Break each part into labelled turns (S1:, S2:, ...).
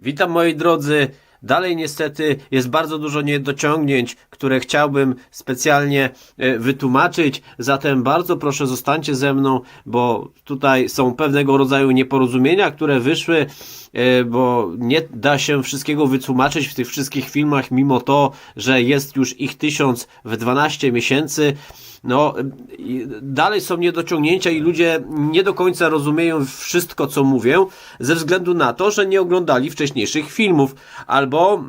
S1: Witam moi drodzy. Dalej niestety jest bardzo dużo niedociągnięć, które chciałbym specjalnie e, wytłumaczyć. Zatem bardzo proszę zostańcie ze mną, bo tutaj są pewnego rodzaju nieporozumienia, które wyszły, e, bo nie da się wszystkiego wytłumaczyć w tych wszystkich filmach, mimo to, że jest już ich tysiąc w 12 miesięcy. No, dalej są niedociągnięcia i ludzie nie do końca rozumieją wszystko, co mówię, ze względu na to, że nie oglądali wcześniejszych filmów, albo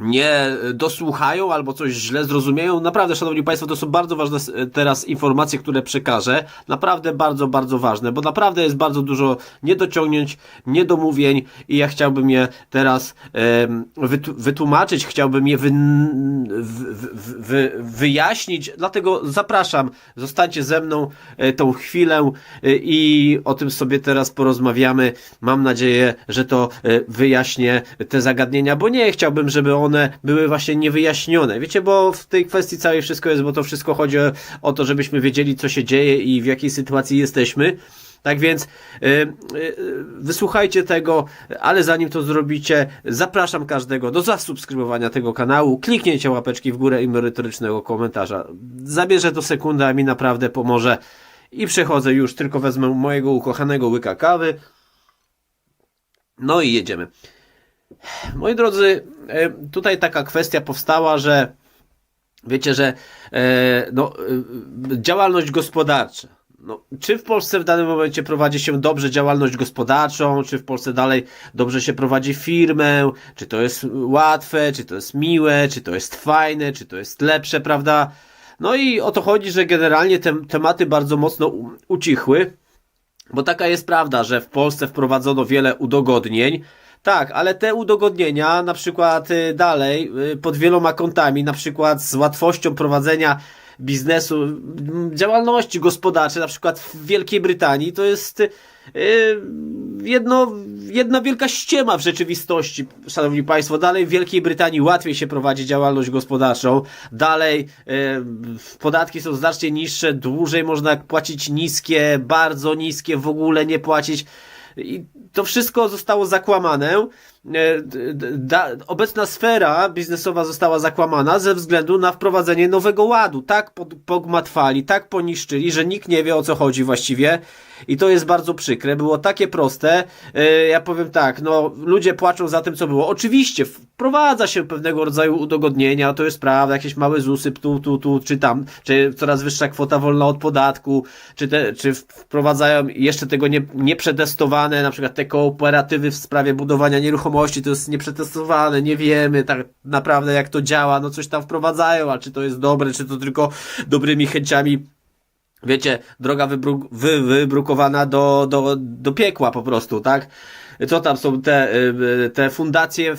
S1: nie dosłuchają albo coś źle zrozumieją. Naprawdę, szanowni państwo, to są bardzo ważne teraz informacje, które przekażę. Naprawdę bardzo, bardzo ważne, bo naprawdę jest bardzo dużo niedociągnięć, niedomówień i ja chciałbym je teraz wytłumaczyć, chciałbym je wy, wy, wy, wy, wyjaśnić. Dlatego zapraszam, zostańcie ze mną e, tą chwilę e, i o tym sobie teraz porozmawiamy. Mam nadzieję, że to e, wyjaśnię te zagadnienia, bo nie chciałbym, żeby one były właśnie niewyjaśnione. Wiecie, bo w tej kwestii całej wszystko jest, bo to wszystko chodzi o, o to, żebyśmy wiedzieli, co się dzieje i w jakiej sytuacji jesteśmy. Tak więc y, y, wysłuchajcie tego, ale zanim to zrobicie, zapraszam każdego do zasubskrybowania tego kanału, kliknięcia łapeczki w górę i merytorycznego komentarza. Zabierze to sekundę, a mi naprawdę pomoże. I przechodzę już, tylko wezmę mojego ukochanego łyka kawy. No i jedziemy. Moi drodzy, e, tutaj taka kwestia powstała, że wiecie, że e, no, e, działalność gospodarcza. No, czy w Polsce w danym momencie prowadzi się dobrze działalność gospodarczą, czy w Polsce dalej dobrze się prowadzi firmę, czy to jest łatwe, czy to jest miłe, czy to jest fajne, czy to jest lepsze, prawda? No i o to chodzi, że generalnie te tematy bardzo mocno ucichły. Bo taka jest prawda, że w Polsce wprowadzono wiele udogodnień. Tak, ale te udogodnienia, na przykład y, dalej, y, pod wieloma kątami, na przykład z łatwością prowadzenia biznesu, działalności gospodarczej, na przykład w Wielkiej Brytanii, to jest y, jedno, jedna wielka ściema w rzeczywistości, szanowni państwo. Dalej w Wielkiej Brytanii łatwiej się prowadzi działalność gospodarczą. Dalej podatki są znacznie niższe, dłużej można płacić niskie, bardzo niskie, w ogóle nie płacić. I to wszystko zostało zakłamane. E, Da, obecna sfera biznesowa została zakłamana ze względu na wprowadzenie nowego ładu. Tak pogmatwali, tak poniszczyli, że nikt nie wie o co chodzi właściwie. I to jest bardzo przykre. Było takie proste. E, Ja powiem tak, no ludzie płaczą za tym, co było. Oczywiście wprowadza się pewnego rodzaju udogodnienia, to jest prawda, jakieś małe ZUSy tu, tu, tu, czy tam, czy coraz wyższa kwota wolna od podatku, czy, te, czy wprowadzają jeszcze tego nie, nieprzetestowane, na przykład te kooperatywy w sprawie budowania nieruchomości, to jest nieprzetestowane, nie wiemy tak naprawdę jak to działa, no coś tam wprowadzają, a czy to jest dobre, czy to tylko dobrymi chęciami wiecie, droga wy, wybrukowana do, do, do piekła po prostu, tak? Co tam są te, te fundacje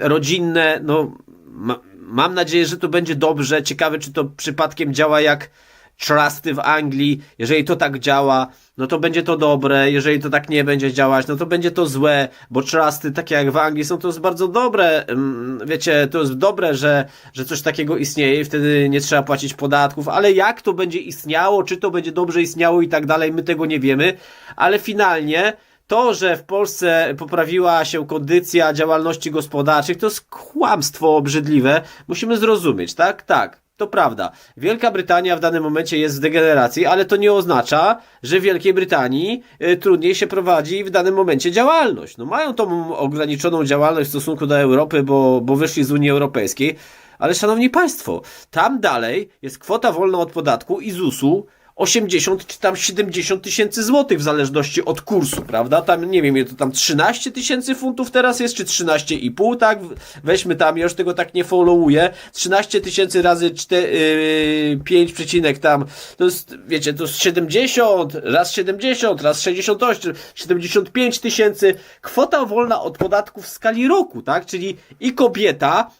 S1: rodzinne, no ma, mam nadzieję, że to będzie dobrze. Ciekawe, czy to przypadkiem działa jak trusty w Anglii. Jeżeli to tak działa, no to będzie to dobre. Jeżeli to tak nie będzie działać, no to będzie to złe, bo trusty, takie jak w Anglii, są to jest bardzo dobre. ym, Wiecie, to jest dobre, że, że coś takiego istnieje i wtedy nie trzeba płacić podatków, ale jak to będzie istniało, czy to będzie dobrze istniało i tak dalej, my tego nie wiemy, ale finalnie to, że w Polsce poprawiła się kondycja działalności gospodarczych, to jest kłamstwo obrzydliwe. Musimy zrozumieć, tak? Tak. To prawda. Wielka Brytania w danym momencie jest w degeneracji, ale to nie oznacza, że Wielkiej Brytanii y, trudniej się prowadzi w danym momencie działalność. No mają tą ograniczoną działalność w stosunku do Europy, bo, bo wyszli z Unii Europejskiej, ale szanowni państwo, tam dalej jest kwota wolna od podatku i ZUS-u 80 czy tam 70 tysięcy złotych w zależności od kursu, prawda? Tam nie wiem, to tam 13 tysięcy funtów teraz jest, czy 13,5, tak? Weźmy tam, ja już tego tak nie followuję. 13 tysięcy razy 4, yy, 5 przecinek tam, to jest, wiecie, to jest 70, raz 70, raz 68, 75 tysięcy. Kwota wolna od podatków w skali roku, tak? Czyli i kobieta,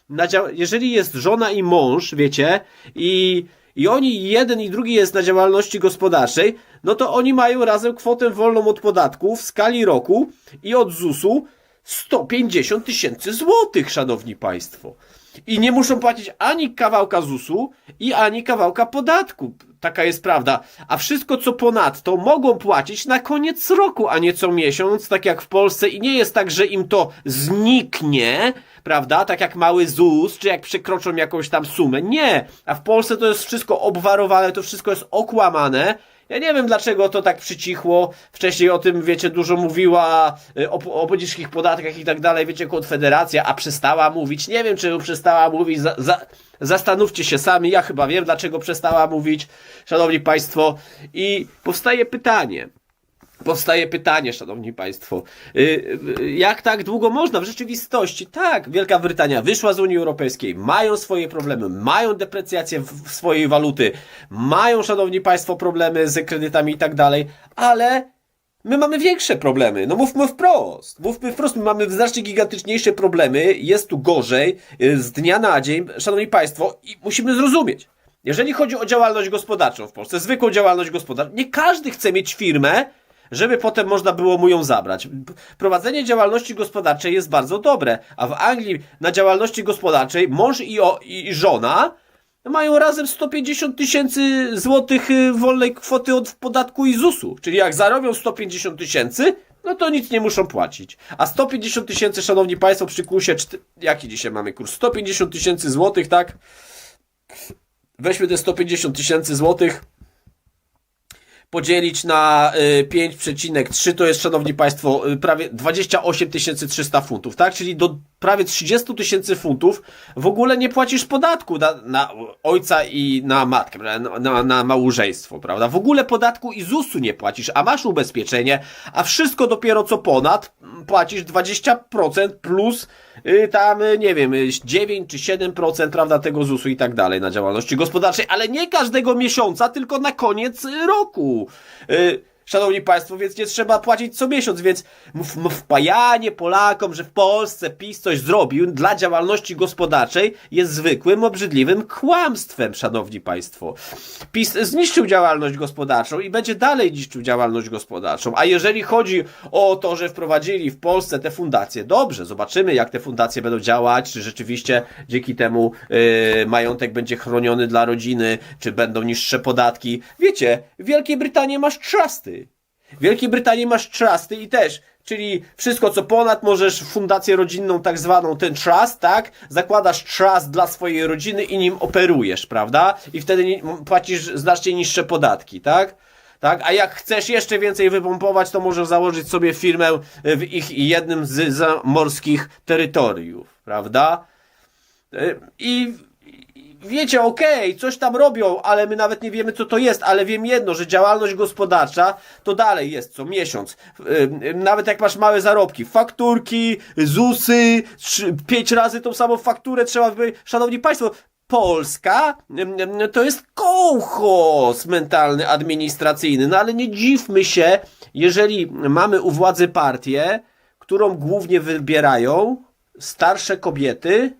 S1: jeżeli jest żona i mąż, wiecie, i i oni, jeden i drugi jest na działalności gospodarczej, no to oni mają razem kwotę wolną od podatku w skali roku i od ZUS-u 150 tysięcy złotych, szanowni państwo. i nie muszą płacić ani kawałka ZUS-u i ani kawałka podatku. Taka jest prawda. A wszystko, co ponadto, mogą płacić na koniec roku, a nie co miesiąc, tak jak w Polsce. I nie jest tak, że im to zniknie, prawda? Tak jak mały ZUS, czy jak przekroczą jakąś tam sumę. Nie. A w Polsce to jest wszystko obwarowane, to wszystko jest okłamane. Ja nie wiem, dlaczego to tak przycichło. Wcześniej o tym, wiecie, dużo mówiła y, o, o podatkach i tak dalej, wiecie, Konfederacja, a przestała mówić. Nie wiem, czy przestała mówić. Za, za, zastanówcie się sami. Ja chyba wiem, dlaczego przestała mówić, szanowni państwo. I powstaje pytanie. Powstaje pytanie, szanowni państwo, y, y, jak tak długo można? W rzeczywistości, tak, Wielka Brytania wyszła z Unii Europejskiej, mają swoje problemy, mają deprecjację swojej waluty, mają, szanowni państwo, problemy z kredytami i tak dalej, ale my mamy większe problemy. No mówmy wprost, mówmy wprost, my mamy znacznie gigantyczniejsze problemy, jest tu gorzej, y, z dnia na dzień, szanowni państwo, i musimy zrozumieć. Jeżeli chodzi o działalność gospodarczą w Polsce, zwykłą działalność gospodarczą, nie każdy chce mieć firmę, żeby potem można było mu ją zabrać. Prowadzenie działalności gospodarczej jest bardzo dobre, a w Anglii na działalności gospodarczej mąż i, o, i żona mają razem 150 tysięcy złotych y, wolnej kwoty od podatku i ZUS-u. Czyli jak zarobią 150 tysięcy, no to nic nie muszą płacić. A 150 tysięcy, szanowni państwo, przy kursie, jaki dzisiaj mamy kurs? 150 tysięcy złotych, tak? Weźmy te 150 tysięcy złotych podzielić na y, 5,3 to jest, szanowni państwo, y, prawie 28 300 funtów, tak? Czyli do prawie 30 tysięcy funtów w ogóle nie płacisz podatku na, na ojca i na matkę, na, na, na małżeństwo, prawda? W ogóle podatku i ZUS-u nie płacisz, a masz ubezpieczenie, a wszystko dopiero co ponad mm, płacisz 20% plus y, tam, y, nie wiem, y, 9 czy 7%, prawda, tego ZUS-u i tak dalej na działalności gospodarczej, ale nie każdego miesiąca, tylko na koniec y, roku. Y, Szanowni Państwo, więc nie trzeba płacić co miesiąc, więc wpajanie Polakom, że w Polsce PiS coś zrobił dla działalności gospodarczej jest zwykłym, obrzydliwym kłamstwem, Szanowni Państwo. PiS zniszczył działalność gospodarczą i będzie dalej niszczył działalność gospodarczą. A jeżeli chodzi o to, że wprowadzili w Polsce te fundacje, dobrze, zobaczymy jak te fundacje będą działać, czy rzeczywiście dzięki temu yy, majątek będzie chroniony dla rodziny, czy będą niższe podatki. Wiecie, w Wielkiej Brytanii masz trusty. W Wielkiej Brytanii masz trusty i też, czyli wszystko co ponad możesz fundację rodzinną tak zwaną, ten trust, tak? Zakładasz trust dla swojej rodziny i nim operujesz, prawda? I wtedy płacisz znacznie niższe podatki, tak? Tak, a jak chcesz jeszcze więcej wypompować, to możesz założyć sobie firmę w ich jednym z zamorskich terytoriów, prawda? I i wiecie, okej, coś tam robią, ale my nawet nie wiemy, co to jest, ale wiem jedno, że działalność gospodarcza to dalej jest co miesiąc. Nawet jak masz małe zarobki, fakturki, ZUSy, pięć razy tą samą fakturę trzeba wybrać. Szanowni Państwo, Polska to jest kołchos mentalny, administracyjny, no ale nie dziwmy się, jeżeli mamy u władzy partię, którą głównie wybierają starsze kobiety,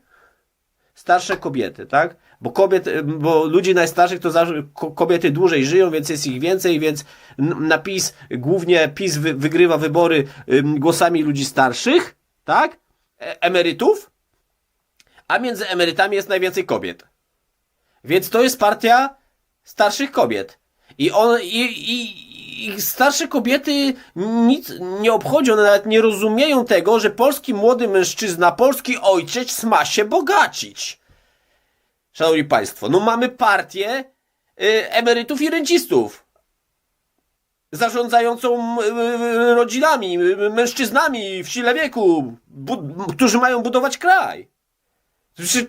S1: starsze kobiety, tak? Bo kobiet, bo ludzi najstarszych to zawsze ko- kobiety dłużej żyją, więc jest ich więcej, więc na PiS, głównie PiS wy, wygrywa wybory głosami ludzi starszych, tak? E- emerytów, a między emerytami jest najwięcej kobiet. Więc to jest partia starszych kobiet. I on, i, i, i starsze kobiety nic nie obchodzi, one nawet nie rozumieją tego, że polski młody mężczyzna, polski ojciec ma się bogacić. Szanowni Państwo, no mamy partię y, emerytów i rencistów. Zarządzającą y, y, rodzinami, mężczyznami w sile wieku, którzy mają budować kraj.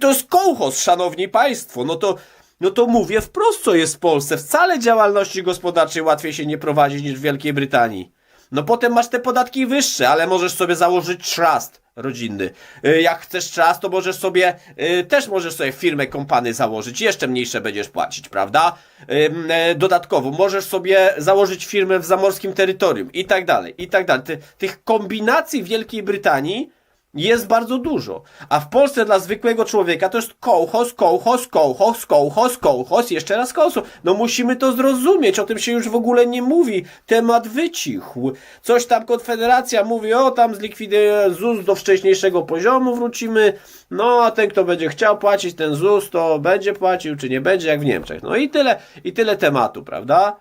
S1: To jest kołchos, szanowni państwo. No to, no to mówię wprost, co jest w Polsce. Wcale działalności gospodarczej łatwiej się nie prowadzi niż w Wielkiej Brytanii. No potem masz te podatki wyższe, ale możesz sobie założyć trust rodzinny. Y, Jak chcesz trust, to możesz sobie, y, też możesz sobie firmę kompany założyć. Jeszcze mniejsze będziesz płacić, prawda? Ym, e, Dodatkowo możesz sobie założyć firmę w zamorskim terytorium i tak dalej, i tak dalej. Ty, tych kombinacji w Wielkiej Brytanii Jest bardzo dużo. A w Polsce dla zwykłego człowieka to jest kołchos, kołchos, kołchos, kołchos, kołchos, jeszcze raz kołchos. No musimy to zrozumieć, o tym się już w ogóle nie mówi. Temat wycichł. Coś tam Konfederacja mówi, o tam zlikwiduje ZUS do wcześniejszego poziomu, wrócimy. No a ten, kto będzie chciał płacić ten ZUS, to będzie płacił, czy nie będzie, jak w Niemczech. No i tyle, i tyle tematu, prawda?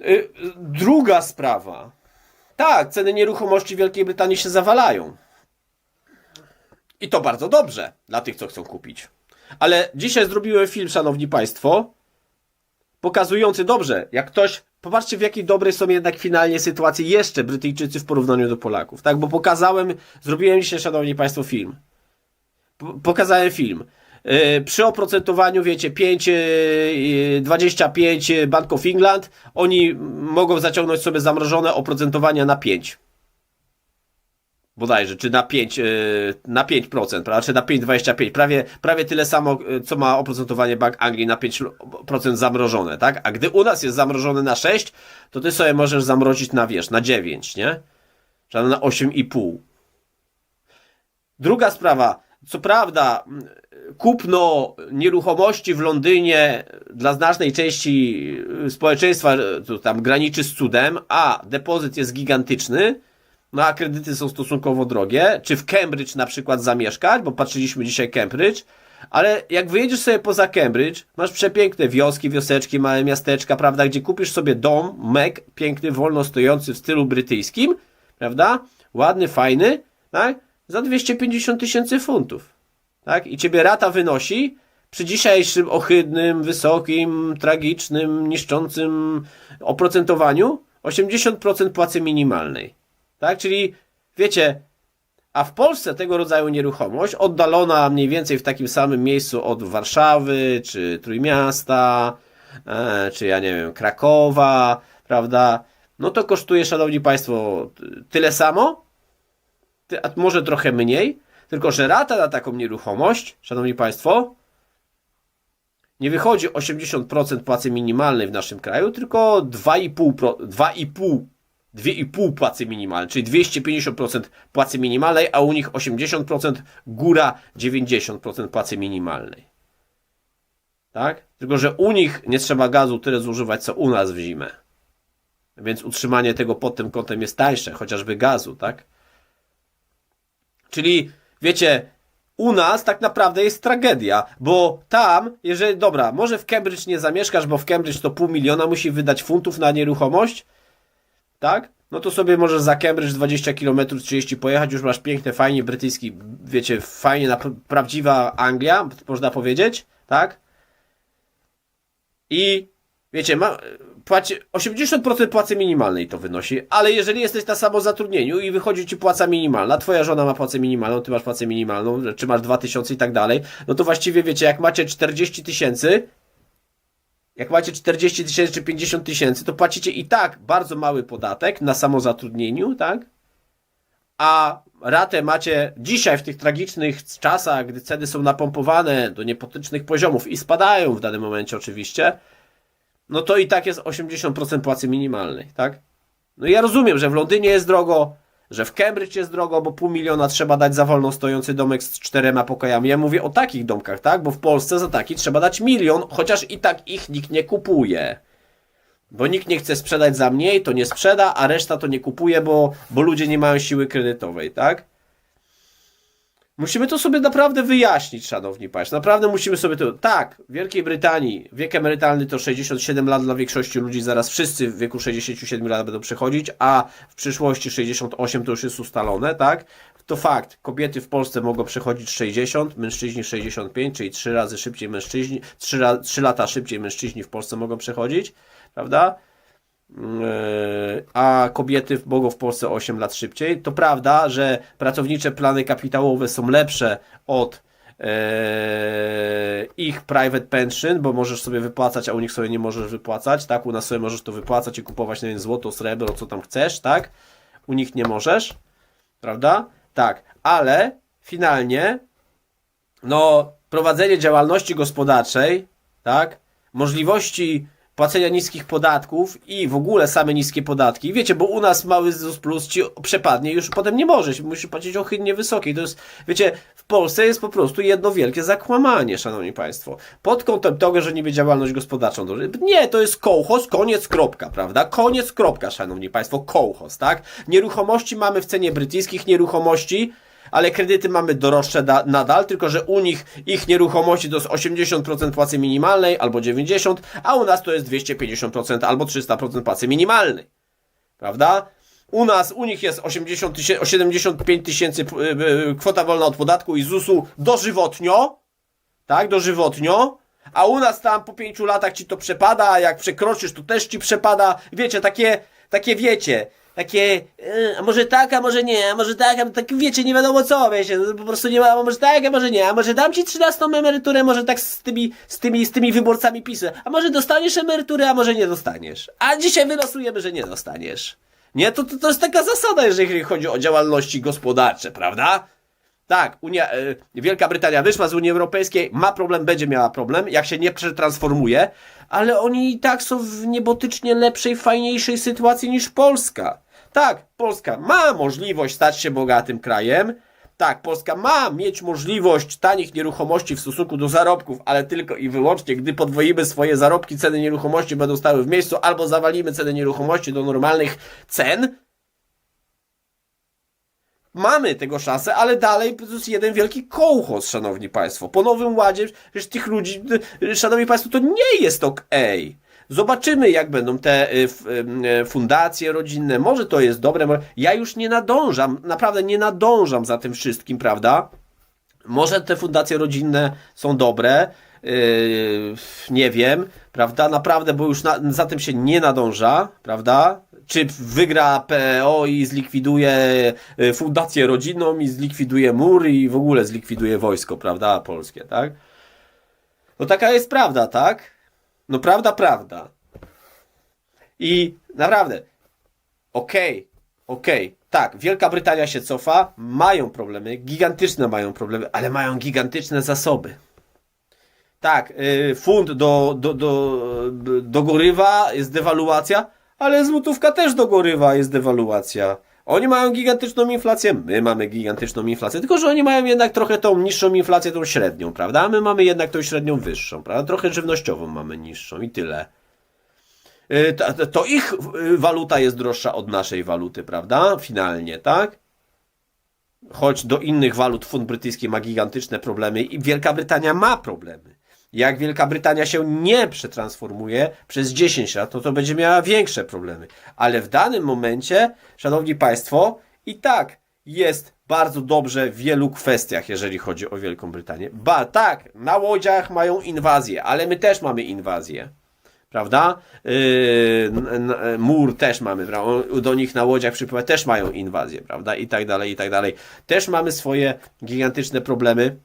S1: Y, Druga sprawa. Tak, ceny nieruchomości w Wielkiej Brytanii się zawalają. I to bardzo dobrze dla tych, co chcą kupić. Ale dzisiaj zrobiłem film, szanowni państwo, pokazujący dobrze, jak ktoś. Popatrzcie, w jakiej dobrej są jednak finalnie sytuacji jeszcze Brytyjczycy w porównaniu do Polaków. Tak, bo pokazałem, zrobiłem dzisiaj, szanowni państwo, film. P- pokazałem film. Yy, przy oprocentowaniu, wiecie, 5, yy, 25 Bank of England, oni mogą zaciągnąć sobie zamrożone oprocentowania na 5. Bodajże, czy na 5, yy, na 5%, prawda? Czy na 5,25. Prawie, prawie tyle samo, co ma oprocentowanie Bank Anglii na 5% zamrożone, tak? A gdy u nas jest zamrożone na 6, to ty sobie możesz zamrozić na, wiesz, na 9, nie? Czy na 8,5. Druga sprawa. Co prawda, kupno nieruchomości w Londynie dla znacznej części y, społeczeństwa to tam graniczy z cudem, a depozyt jest gigantyczny, no a kredyty są stosunkowo drogie. Czy w Cambridge na przykład zamieszkać, bo patrzyliśmy dzisiaj Cambridge, ale jak wyjedziesz sobie poza Cambridge, masz przepiękne wioski, wioseczki, małe miasteczka, prawda, gdzie kupisz sobie dom, mek, piękny, wolno stojący w stylu brytyjskim, prawda, ładny, fajny, tak, za 250 tysięcy funtów. Tak? I ciebie rata wynosi przy dzisiejszym ohydnym, wysokim, tragicznym, niszczącym oprocentowaniu 80% płacy minimalnej. Tak? Czyli wiecie, a w Polsce tego rodzaju nieruchomość, oddalona mniej więcej w takim samym miejscu od Warszawy, czy Trójmiasta, e, czy ja nie wiem, Krakowa, prawda? No to kosztuje, szanowni państwo, tyle samo, a może trochę mniej, tylko że rata na taką nieruchomość, szanowni państwo, nie wychodzi 80% płacy minimalnej w naszym kraju, tylko 2,5 pro- 2,5 2,5 płacy minimalnej, czyli 250% płacy minimalnej, a u nich 80%, góra 90% płacy minimalnej. Tak? Tylko, że u nich nie trzeba gazu tyle zużywać, co u nas w zimę. Więc utrzymanie tego pod tym kątem jest tańsze, chociażby gazu, tak? Czyli, wiecie, u nas tak naprawdę jest tragedia, bo tam, jeżeli, dobra, może w Cambridge nie zamieszkasz, bo w Cambridge to pół miliona musi wydać funtów na nieruchomość, tak? No to sobie możesz za Cambridge 20 km 30 pojechać, już masz piękny, fajnie brytyjski, wiecie, fajnie, na, prawdziwa Anglia, można powiedzieć, tak? I wiecie, ma, płaci, 80% płacy minimalnej to wynosi, ale jeżeli jesteś na samozatrudnieniu i wychodzi ci płaca minimalna, twoja żona ma płacę minimalną, ty masz płacę minimalną, czy masz 2000 i tak dalej, no to właściwie wiecie, jak macie 40 tysięcy, jak macie 40 tysięcy czy 50 tysięcy, to płacicie i tak bardzo mały podatek na samozatrudnieniu, tak? A ratę macie dzisiaj w tych tragicznych czasach, gdy ceny są napompowane do niepotycznych poziomów i spadają w danym momencie oczywiście, no to i tak jest 80% płacy minimalnej, tak? No ja rozumiem, że w Londynie jest drogo, że w Cambridge jest drogo, bo pół miliona trzeba dać za wolno stojący domek z czterema pokojami. Ja mówię o takich domkach, tak? Bo w Polsce za taki trzeba dać milion, chociaż i tak ich nikt nie kupuje. Bo nikt nie chce sprzedać za mniej, to nie sprzeda, a reszta to nie kupuje, bo, bo ludzie nie mają siły kredytowej, tak? Musimy to sobie naprawdę wyjaśnić, szanowni państwo. Naprawdę musimy sobie to. Tak, w Wielkiej Brytanii wiek emerytalny to 67 lat dla większości ludzi, zaraz wszyscy w wieku 67 lat będą przechodzić, a w przyszłości 68 to już jest ustalone, tak? To fakt. Kobiety w Polsce mogą przechodzić 60, mężczyźni 65, czyli 3 razy szybciej mężczyźni, 3, ra, 3 lata szybciej mężczyźni w Polsce mogą przechodzić, prawda? Yy, a kobiety mogą w Polsce 8 lat szybciej. To prawda, że pracownicze plany kapitałowe są lepsze od yy, ich private pension, bo możesz sobie wypłacać, a u nich sobie nie możesz wypłacać, tak? U nas sobie możesz to wypłacać i kupować, nie wiem, złoto, srebro, co tam chcesz, tak? U nich nie możesz, prawda? Tak, ale finalnie no, prowadzenie działalności gospodarczej, tak? Możliwości płacenia niskich podatków i w ogóle same niskie podatki. Wiecie, bo u nas mały ZUS plus ci przepadnie już potem nie możesz. Musisz płacić ohydnie wysokiej. To jest, wiecie, w Polsce jest po prostu jedno wielkie zakłamanie, szanowni państwo. Pod kątem tego, że niby działalność gospodarczą. Nie, to jest kołchos, koniec, kropka, prawda? Koniec, kropka, szanowni państwo, kołchos, tak? Nieruchomości mamy w cenie brytyjskich nieruchomości, ale kredyty mamy droższe da, nadal, tylko że u nich ich nieruchomości to jest 80% płacy minimalnej albo 90%, a u nas to jest 250% albo 300% płacy minimalnej. Prawda? U nas, u nich jest 80 tysięcy, 75 tysięcy y, kwota wolna od podatku i ZUS-u dożywotnio, tak, dożywotnio, a u nas tam po pięciu latach ci to przepada, a jak przekroczysz, to też ci przepada. Wiecie, takie, takie wiecie, takie, e, a może tak, a może nie, a może tak, a tak wiecie, nie wiadomo co, wiecie, no po prostu nie ma, a może tak, a może nie, a może dam ci 13 emeryturę, może tak z tymi, z tymi, z tymi wyborcami pisę, a może dostaniesz emeryturę, a może nie dostaniesz. A dzisiaj wylosujemy, że nie dostaniesz. Nie, to, to, to jest taka zasada, jeżeli chodzi o działalności gospodarcze, prawda? Tak, Unia, e, Wielka Brytania wyszła z Unii Europejskiej, ma problem, będzie miała problem, jak się nie przetransformuje, ale oni i tak są w niebotycznie lepszej, fajniejszej sytuacji niż Polska. Tak, Polska ma możliwość stać się bogatym krajem. Tak, Polska ma mieć możliwość tanich nieruchomości w stosunku do zarobków, ale tylko i wyłącznie, gdy podwoimy swoje zarobki, ceny nieruchomości będą stały w miejscu, albo zawalimy ceny nieruchomości do normalnych cen, Mamy tego szansę, ale dalej jest jeden wielki kołchos, szanowni państwo. Po nowym ładzie, przecież tych ludzi, szanowni państwo, to nie jest okej. Zobaczymy, jak będą te y, f- y, fundacje rodzinne. Może to jest dobre. Ja już nie nadążam, naprawdę nie nadążam za tym wszystkim, prawda? Może te fundacje rodzinne są dobre, nie wiem, prawda? Naprawdę, bo już na, za tym się nie nadąża, prawda? Czy wygra PO i zlikwiduje y, fundację rodzinną i zlikwiduje mur i w ogóle zlikwiduje wojsko, prawda? Polskie, tak? No taka jest prawda, tak? No prawda, prawda. I naprawdę, Okej, okej, tak, Wielka Brytania się cofa, mają problemy, gigantyczne mają problemy, ale mają gigantyczne zasoby. Tak, y, funt do, do, do, do gorywa jest dewaluacja, ale złotówka też do gorywa jest dewaluacja. Oni mają gigantyczną inflację, my mamy gigantyczną inflację, tylko że oni mają jednak trochę tą niższą inflację, tą średnią, prawda? A my mamy jednak tą średnią wyższą, prawda? Trochę żywnościową mamy niższą i tyle. Y, to, to- ich y, waluta jest droższa od naszej waluty, prawda? Finalnie, tak? Choć do innych walut funt brytyjski ma gigantyczne problemy i Wielka Brytania ma problemy. Jak Wielka Brytania się nie przetransformuje przez 10 lat, to to będzie miała większe problemy. Ale w danym momencie, szanowni państwo, i tak jest bardzo dobrze w wielu kwestiach, jeżeli chodzi o Wielką Brytanię. Ba, tak, na łodziach mają inwazję, ale my też mamy inwazję prawda? Yy, mur też mamy, prawda? do nich na łodziach przypływa, też mają inwazję, prawda? I tak dalej, i tak dalej. Też mamy swoje gigantyczne problemy.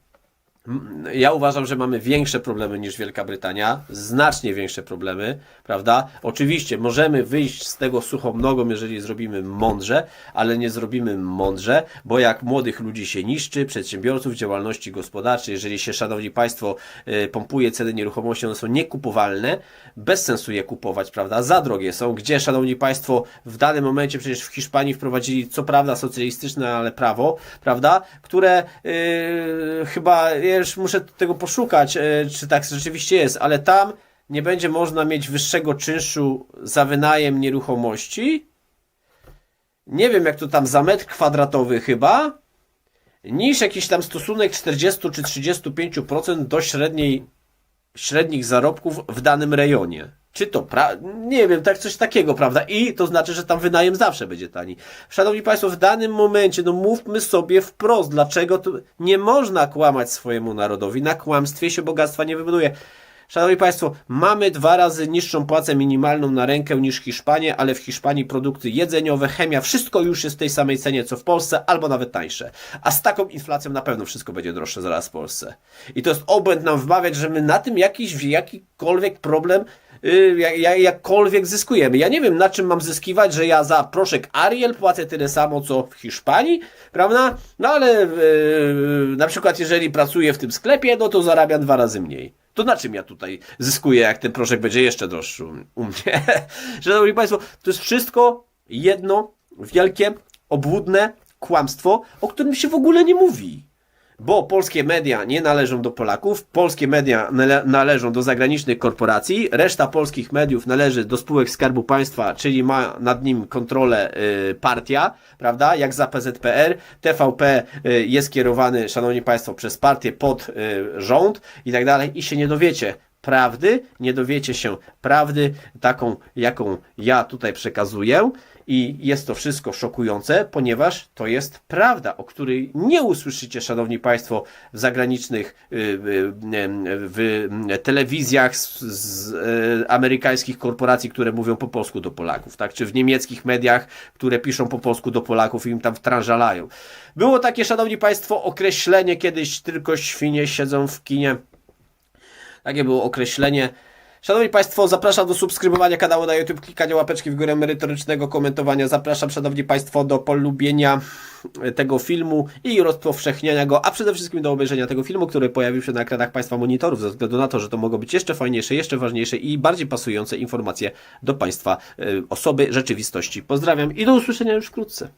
S1: Ja uważam, że mamy większe problemy niż Wielka Brytania, znacznie większe problemy, prawda? Oczywiście możemy wyjść z tego suchą nogą, jeżeli zrobimy mądrze, ale nie zrobimy mądrze, bo jak młodych ludzi się niszczy, przedsiębiorców, działalności gospodarczej, jeżeli się, szanowni państwo, y, pompuje ceny nieruchomości, one są niekupowalne, bez sensu je kupować, prawda? Za drogie są, gdzie, szanowni państwo, w danym momencie przecież w Hiszpanii wprowadzili, co prawda socjalistyczne, ale prawo, prawda? Które yy, chyba, ja już muszę tego poszukać, yy, czy tak rzeczywiście jest, ale tam nie będzie można mieć wyższego czynszu za wynajem nieruchomości. Nie wiem, jak to tam za metr kwadratowy chyba, niż jakiś tam stosunek 40 czy 35% do średniej średnich zarobków w danym rejonie. Czy to pra... Nie wiem, tak coś takiego, prawda? I to znaczy, że tam wynajem zawsze będzie tani. Szanowni Państwo, w danym momencie, no mówmy sobie wprost, dlaczego to nie można kłamać swojemu narodowi. Na kłamstwie się bogactwa nie wybuduje. Szanowni Państwo, mamy dwa razy niższą płacę minimalną na rękę niż Hiszpanie, ale w Hiszpanii produkty jedzeniowe, chemia, wszystko już jest w tej samej cenie co w Polsce, albo nawet tańsze. A z taką inflacją na pewno wszystko będzie droższe zaraz w Polsce. I to jest obłęd nam wmawiać, że my na tym jakiś, jakikolwiek problem jak, jak, jakkolwiek zyskujemy. Ja nie wiem, na czym mam zyskiwać, że ja za proszek Ariel płacę tyle samo, co w Hiszpanii, prawda? No ale y, na przykład, jeżeli pracuję w tym sklepie, no to zarabiam dwa razy mniej. To na czym ja tutaj zyskuję, jak ten proszek będzie jeszcze droższy u mnie? Szanowni Państwo, to jest wszystko jedno wielkie, obłudne kłamstwo, o którym się w ogóle nie mówi. Bo polskie media nie należą do Polaków, polskie media nale należą do zagranicznych korporacji, reszta polskich mediów należy do spółek Skarbu Państwa, czyli ma nad nim kontrolę y, partia, prawda, jak za PZPR. TVP y, jest kierowany, szanowni państwo, przez partię pod y, rząd i tak dalej i się nie dowiecie prawdy, nie dowiecie się prawdy taką, jaką ja tutaj przekazuję i jest to wszystko szokujące, ponieważ to jest prawda, o której nie usłyszycie, szanowni państwo, w zagranicznych y, y, y, w telewizjach z, y, amerykańskich korporacji, które mówią po polsku do Polaków, tak? Czy w niemieckich mediach, które piszą po polsku do Polaków i im tam wtrążalają. Było takie, szanowni państwo, określenie kiedyś tylko świnie siedzą w kinie. Takie było określenie. Szanowni Państwo, zapraszam do subskrybowania kanału na YouTube, klikania łapeczki w górę merytorycznego komentowania. Zapraszam, Szanowni Państwo, do polubienia tego filmu i rozpowszechniania go, a przede wszystkim do obejrzenia tego filmu, który pojawił się na ekranach Państwa monitorów, ze względu na to, że to mogą być jeszcze fajniejsze, jeszcze ważniejsze i bardziej pasujące informacje do Państwa y, osoby, rzeczywistości. Pozdrawiam i do usłyszenia już wkrótce.